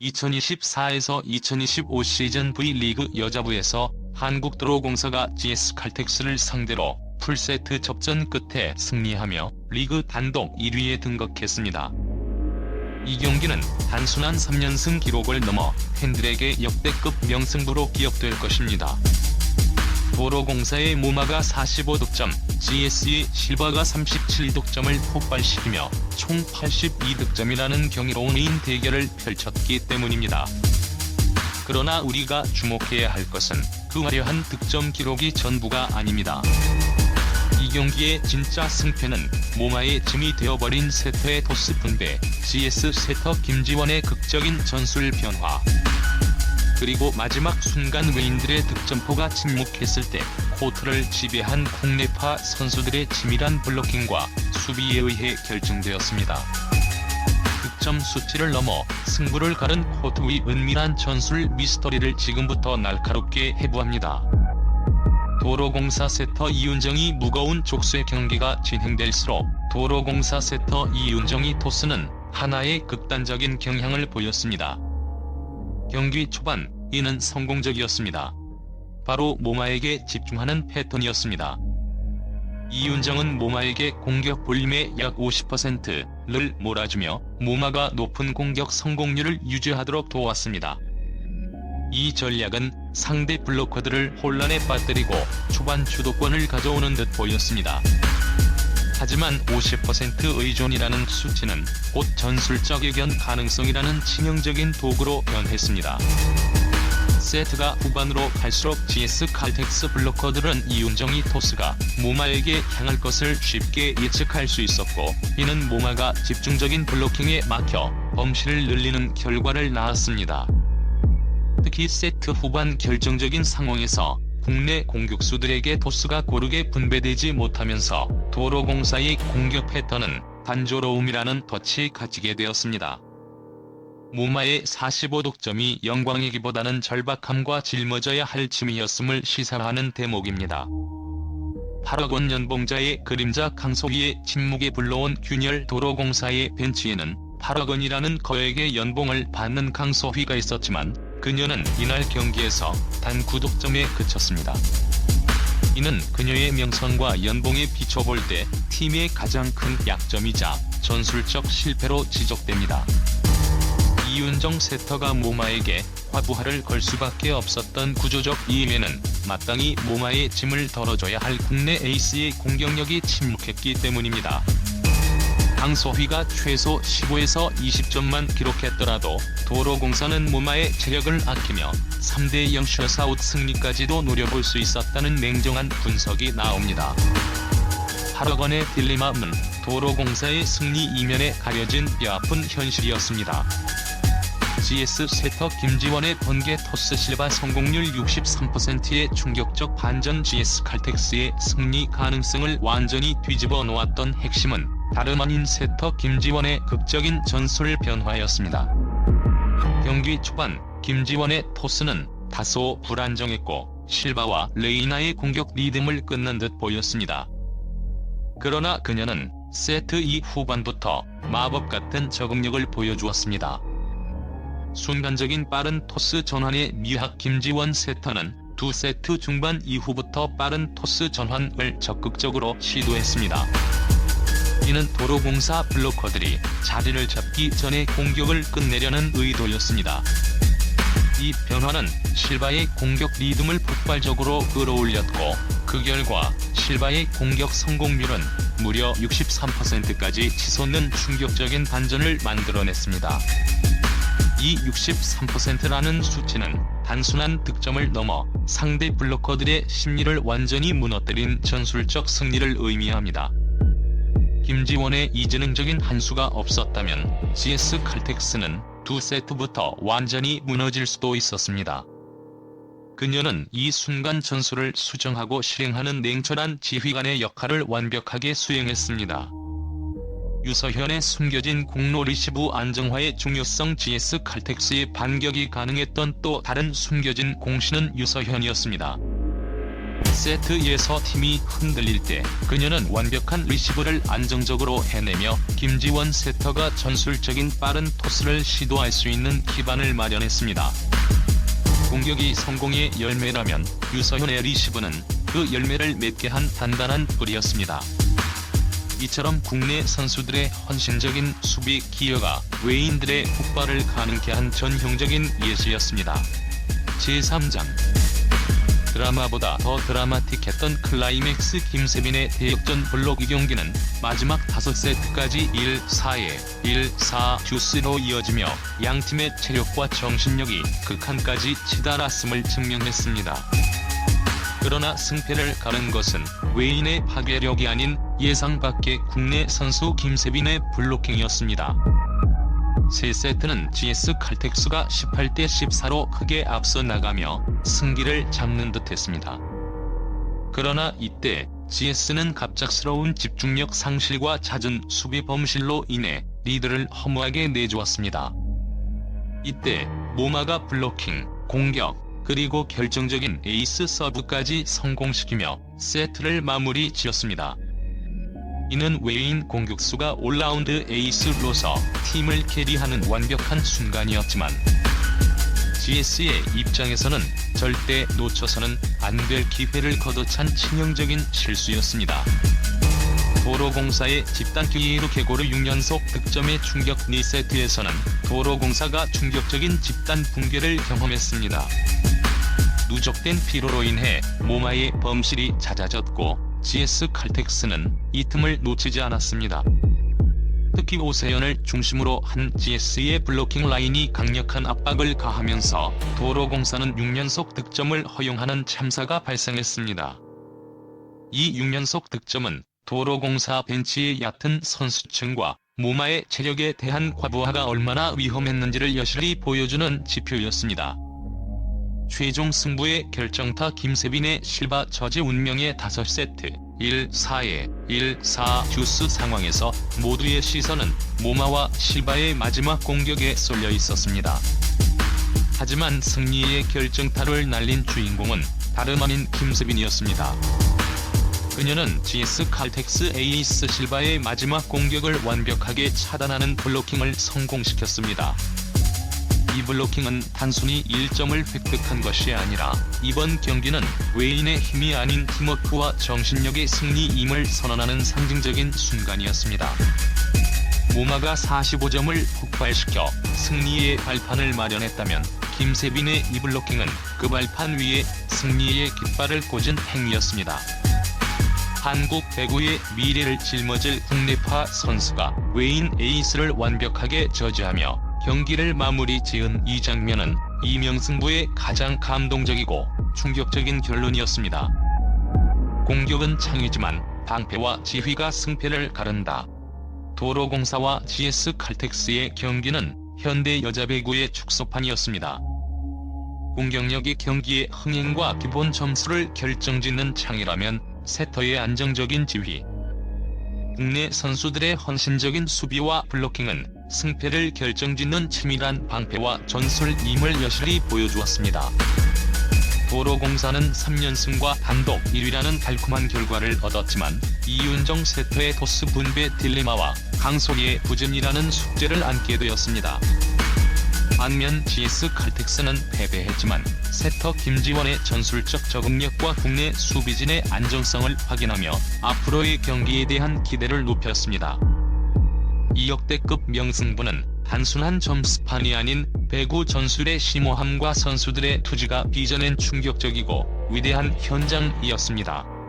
2024에서 2025 시즌 V리그 여자부에서 한국도로공사가 GS 칼텍스를 상대로 풀세트 접전 끝에 승리하며 리그 단독 1위에 등극했습니다. 이 경기는 단순한 3연승 기록을 넘어 팬들에게 역대급 명승부로 기억될 것입니다. 도로공사의 모마가 45득점, GS의 실바가 37득점을 폭발시키며 총 82득점이라는 경이로운 대결을 펼쳤기 때문입니다. 그러나 우리가 주목해야 할 것은 그 화려한 득점 기록이 전부가 아닙니다. 이 경기의 진짜 승패는 모마의 짐이 되어버린 세터의 토스 분배, GS 세터 김지원의 극적인 전술 변화, 그리고 마지막 순간 외인들의 득점포가 침묵했을 때 코트를 지배한 국내파 선수들의 치밀한 블로킹과 수비에 의해 결정되었습니다. 득점 수치를 넘어 승부를 가른 코트 위 은밀한 전술 미스터리를 지금부터 날카롭게 해부합니다. 도로공사 세터 이윤정이 무거운 족쇄 경기가 진행될수록 도로공사 세터 이윤정이 토스는 하나의 극단적인 경향을 보였습니다. 경기 초반 이는 성공적이었습니다. 바로 모마에게 집중하는 패턴이었습니다. 이윤정은 모마에게 공격 볼륨의 약 50%를 몰아주며 모마가 높은 공격 성공률을 유지하도록 도왔습니다. 이 전략은 상대 블로커들을 혼란에 빠뜨리고 초반 주도권을 가져오는 듯 보였습니다. 하지만 50% 의존이라는 수치는 곧 전술적 예견 가능성이라는 치명적인 도구로 변했습니다. 세트가 후반으로 갈수록 GS 칼텍스 블로커들은 이윤정이 토스가 모마에게 향할 것을 쉽게 예측할 수 있었고 이는 모마가 집중적인 블로킹에 막혀 범실을 늘리는 결과를 낳았습니다. 특히 세트 후반 결정적인 상황에서 국내 공격수들에게 토스가 고르게 분배되지 못하면서 도로공사의 공격 패턴은 단조로움이라는 덫이 갇히게 되었습니다. 무마의 45득점이 영광이기보다는 절박함과 짊어져야 할 짐이었음을 시사하는 대목입니다. 8억 원 연봉자의 그림자 강소희의 침묵에 불러온 균열 도로공사의 벤치에는 8억 원이라는 거액의 연봉을 받는 강소희가 있었지만 그녀는 이날 경기에서 단 9득점에 그쳤습니다. 이는 그녀의 명성과 연봉에 비춰볼 때 팀의 가장 큰 약점이자 전술적 실패로 지적됩니다. 이윤정 세터가 모마에게 화부하를 걸 수밖에 없었던 구조적 이임에는 마땅히 모마의 짐을 덜어줘야 할 국내 에이스의 공격력이 침묵했기 때문입니다. 강소희가 최소 15에서 20점만 기록했더라도 도로공사는 모마의 체력을 아끼며 3대0 셔사웃 승리까지도 노려볼 수 있었다는 냉정한 분석이 나옵니다. 8억 원의 딜레마는 도로공사의 승리 이면에 가려진 뼈아픈 현실이었습니다. GS 세터 김지원의 번개 토스 실바 성공률 63%의 충격적 반전 GS 칼텍스의 승리 가능성을 완전히 뒤집어 놓았던 핵심은 다름 아닌 세터 김지원의 극적인 전술 변화였습니다. 경기 초반 김지원의 토스는 다소 불안정했고 실바와 레이나의 공격 리듬을 끊는 듯 보였습니다. 그러나 그녀는 세트 2 후반부터 마법 같은 적응력을 보여주었습니다. 순간적인 빠른 토스 전환의 미학 김지원 세터는 두 세트 중반 이후부터 빠른 토스 전환을 적극적으로 시도했습니다. 이는 도로공사 블로커들이 자리를 잡기 전에 공격을 끝내려는 의도였습니다. 이 변화는 실바의 공격 리듬을 폭발적으로 끌어올렸고 그 결과 실바의 공격 성공률은 무려 63%까지 치솟는 충격적인 반전을 만들어냈습니다. 이 63%라는 수치는 단순한 득점을 넘어 상대 블로커들의 심리를 완전히 무너뜨린 전술적 승리를 의미합니다. 김지원의 이재능적인 한 수가 없었다면 GS 칼텍스는 두 세트부터 완전히 무너질 수도 있었습니다. 그녀는 이 순간 전술을 수정하고 실행하는 냉철한 지휘관의 역할을 완벽하게 수행했습니다. 유서현의 숨겨진 공로 리시브 안정화의 중요성 GS 칼텍스의 반격이 가능했던 또 다른 숨겨진 공신은 유서현이었습니다. 세트에서 팀이 흔들릴 때 그녀는 완벽한 리시브를 안정적으로 해내며 김지원 세터가 전술적인 빠른 토스를 시도할 수 있는 기반을 마련했습니다. 공격이 성공의 열매라면 유서현의 리시브는 그 열매를 맺게 한 단단한 뿌리였습니다. 이처럼 국내 선수들의 헌신적인 수비 기여가 외인들의 폭발을 가능케 한 전형적인 예시였습니다. 제3장 드라마보다 더 드라마틱했던 클라이맥스 김세빈의 대역전 블록 이 경기는 마지막 5세트까지 1-4에 1-4 주스로 이어지며 양 팀의 체력과 정신력이 극한까지 치달았음을 증명했습니다. 그러나 승패를 가른 것은 외인의 파괴력이 아닌 예상 밖의 국내 선수 김세빈의 블로킹이었습니다. 3세트는 GS 칼텍스가 18대 14로 크게 앞서 나가며 승기를 잡는 듯 했습니다. 그러나 이때 GS는 갑작스러운 집중력 상실과 잦은 수비 범실로 인해 리드를 허무하게 내주었습니다. 이때 모마가 블로킹, 공격, 그리고 결정적인 에이스 서브까지 성공시키며 세트를 마무리 지었습니다. 이는 외인 공격수가 올라운드 에이스로서 팀을 캐리하는 완벽한 순간이었지만 GS의 입장에서는 절대 놓쳐서는 안 될 기회를 거둬찬 치명적인 실수였습니다. 도로공사의 집단 기회로 개고르 6연속 득점의 충격 2세트에서는 도로공사가 충격적인 집단 붕괴를 경험했습니다. 누적된 피로로 인해 모마의 범실이 잦아졌고 GS 칼텍스는 이 틈을 놓치지 않았습니다. 특히 오세연을 중심으로 한 GS의 블로킹 라인이 강력한 압박을 가하면서 도로공사는 6연속 득점을 허용하는 참사가 발생했습니다. 이 6연속 득점은 도로공사 벤치의 얕은 선수층과 모마의 체력에 대한 과부하가 얼마나 위험했는지를 여실히 보여주는 지표였습니다. 최종 승부의 결정타 김세빈의 실바 저지 운명의 5세트 1-4의 1-4 주스 상황에서 모두의 시선은 모마와 실바의 마지막 공격에 쏠려 있었습니다. 하지만 승리의 결정타를 날린 주인공은 다름 아닌 김세빈이었습니다. 그녀는 GS 칼텍스 에이스 실바의 마지막 공격을 완벽하게 차단하는 블로킹을 성공시켰습니다. 이 블로킹은 단순히 1점을 획득한 것이 아니라 이번 경기는 외인의 힘이 아닌 팀워크와 정신력의 승리임을 선언하는 상징적인 순간이었습니다. 모마가 45점을 폭발시켜 승리의 발판을 마련했다면 김세빈의 이 블로킹은 그 발판 위에 승리의 깃발을 꽂은 행위였습니다. 한국 배구의 미래를 짊어질 국내파 선수가 외인 에이스를 완벽하게 저지하며 경기를 마무리 지은 이 장면은 이명승부의 가장 감동적이고 충격적인 결론이었습니다. 공격은 창이지만 방패와 지휘가 승패를 가른다. 도로공사와 GS 칼텍스의 경기는 현대 여자배구의 축소판이었습니다. 공격력이 경기의 흥행과 기본 점수를 결정짓는 창이라면 세터의 안정적인 지휘, 국내 선수들의 헌신적인 수비와 블로킹은 승패를 결정짓는 치밀한 방패와 전술임을 여실히 보여주었습니다. 도로공사는 3연승과 단독 1위라는 달콤한 결과를 얻었지만 이윤정 세터의 토스 분배 딜레마와 강소리의 부진이라는 숙제를 안게 되었습니다. 반면 GS 칼텍스는 패배했지만 세터 김지원의 전술적 적응력과 국내 수비진의 안정성을 확인하며 앞으로의 경기에 대한 기대를 높였습니다. 이 역대급 명승부는 단순한 점수판이 아닌 배구 전술의 심오함과 선수들의 투지가 빚어낸 충격적이고 위대한 현장이었습니다.